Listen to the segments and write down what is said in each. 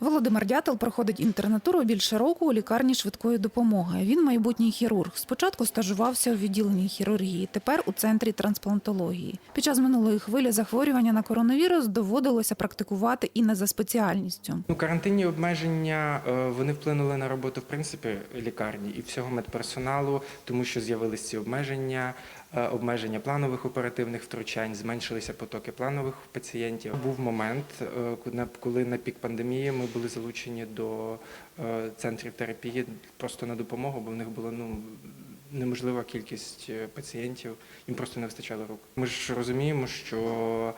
Володимир Дятел проходить інтернатуру більше року у лікарні швидкої допомоги. Він майбутній хірург. Спочатку стажувався у відділенні хірургії, тепер у центрі трансплантології. Під час минулої хвилі захворювання на коронавірус доводилося практикувати і не за спеціальністю. Ну, карантинні обмеження е, вони вплинули на роботу в принципі лікарні і всього медперсоналу, тому що з'явилися ці обмеження, е, обмеження планових оперативних втручань, зменшилися потоки планових пацієнтів. Був момент, е, коли- коли на пік пандемії ми були залучені до е, центрів терапії просто на допомогу, бо в них була ну. Неможлива кількість е, пацієнтів, їм просто не вистачало рук. Ми ж розуміємо, що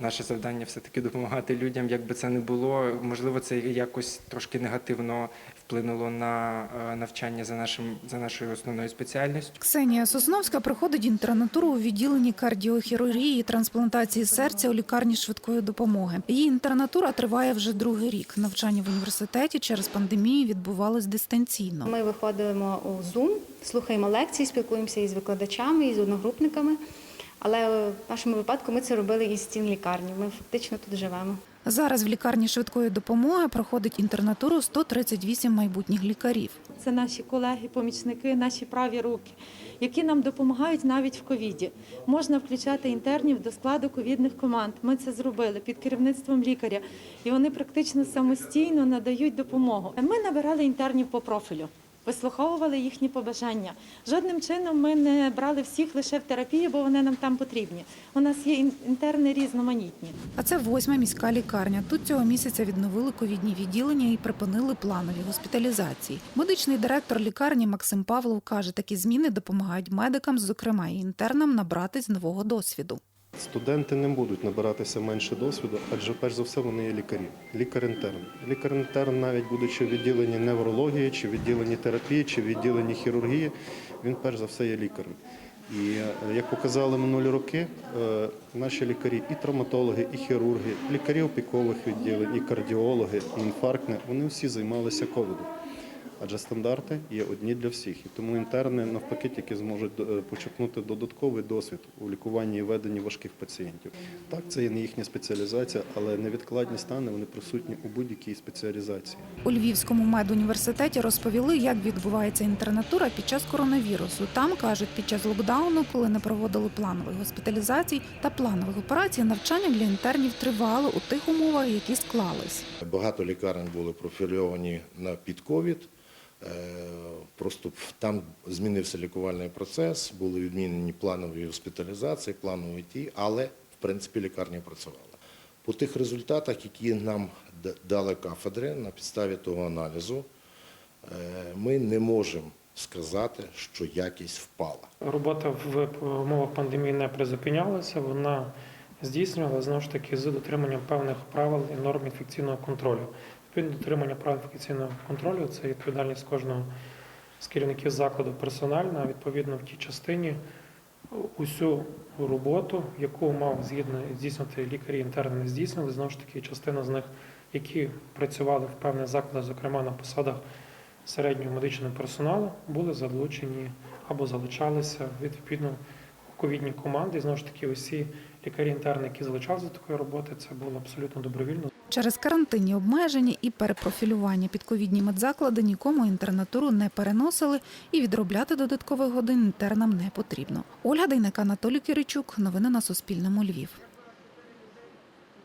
наше завдання все-таки допомагати людям, як би це не було. Можливо, це якось трошки негативно вплинуло на е, навчання за нашим за нашою основною спеціальністю. Ксенія Сосновська проходить інтернатуру у відділенні кардіохірургії і трансплантації серця у лікарні швидкої допомоги. Її інтернатура триває вже другий рік. Навчання в університеті через пандемію відбувалось дистанційно. Ми виходимо у Zoom, слухаємо лекції, спілкуємося із викладачами, із одногрупниками. Але в нашому випадку ми це робили із стін лікарні. Ми фактично тут живемо. Зараз в лікарні швидкої допомоги проходить інтернатуру 138 майбутніх лікарів. Це наші колеги, помічники, наші праві руки, які нам допомагають навіть в ковіді. Можна включати інтернів до складу ковідних команд. Ми це зробили під керівництвом лікаря, і вони практично самостійно надають допомогу. Ми набирали інтернів по профілю. Вислуховували їхні побажання. Жодним чином ми не брали всіх лише в терапію, бо вони нам там потрібні. У нас є інтерни різноманітні. А це восьма міська лікарня. Тут цього місяця відновили ковідні відділення і припинили планові госпіталізації. Медичний директор лікарні Максим Павлов каже, такі зміни допомагають медикам, зокрема і інтернам, набратись нового досвіду. Студенти не будуть набиратися менше досвіду, адже перш за все вони є лікарі. Лікар-інтерн. Лікар-інтерн, навіть будучи в відділенні неврології, чи відділенні терапії, чи відділенні хірургії, він перш за все є лікарем. І е, як показали минулі роки, е, наші лікарі, і травматологи, і хірурги, лікарі опікових відділень, і кардіологи, і інфарктне, вони всі займалися ковідом. Адже стандарти є одні для всіх, і тому інтерни навпаки тільки зможуть е, почерпнути додатковий досвід у лікуванні і веденні важких пацієнтів. Так, це є не їхня спеціалізація, але невідкладні стани вони присутні у будь-якій спеціалізації. У Львівському медуніверситеті розповіли, як відбувається інтернатура під час коронавірусу. Там кажуть, під час локдауну, коли не проводили планових госпіталізацій та планових операцій, навчання для інтернів тривало у тих умовах, які склались. Багато лікарень були профільовані на під ковід. Е, Просто там змінився лікувальний процес, були відмінені планові госпіталізації, планові ті, але в принципі лікарня працювала. По тих результатах, які нам дали кафедри на підставі того аналізу, е, ми не можемо сказати, що якість впала. Робота в умовах пандемії не призупинялася, вона здійснювала знову ж таки з дотриманням певних правил і норм інфекційного контролю. Відповідно, дотримання правил інфекційного контролю це відповідальність кожного з керівників закладу персональна. Відповідно, в тій частині усю роботу, яку мав згідно здійснювати лікарі інтерни, здійснили. Знову ж таки, частина з них, які працювали в певних закладах, зокрема на посадах середнього медичного персоналу, були залучені або залучалися від відповідно ковідні команди. І знову ж таки, усі лікарі-інтерни, які залучалися до такої роботи, це було абсолютно добровільно. Через карантинні обмеження і перепрофілювання під ковідні медзаклади нікому інтернатуру не переносили і відробляти додаткових годин інтернам не потрібно. Ольга Дейнека, Анатолій Киричук. Новини на Суспільному. Львів.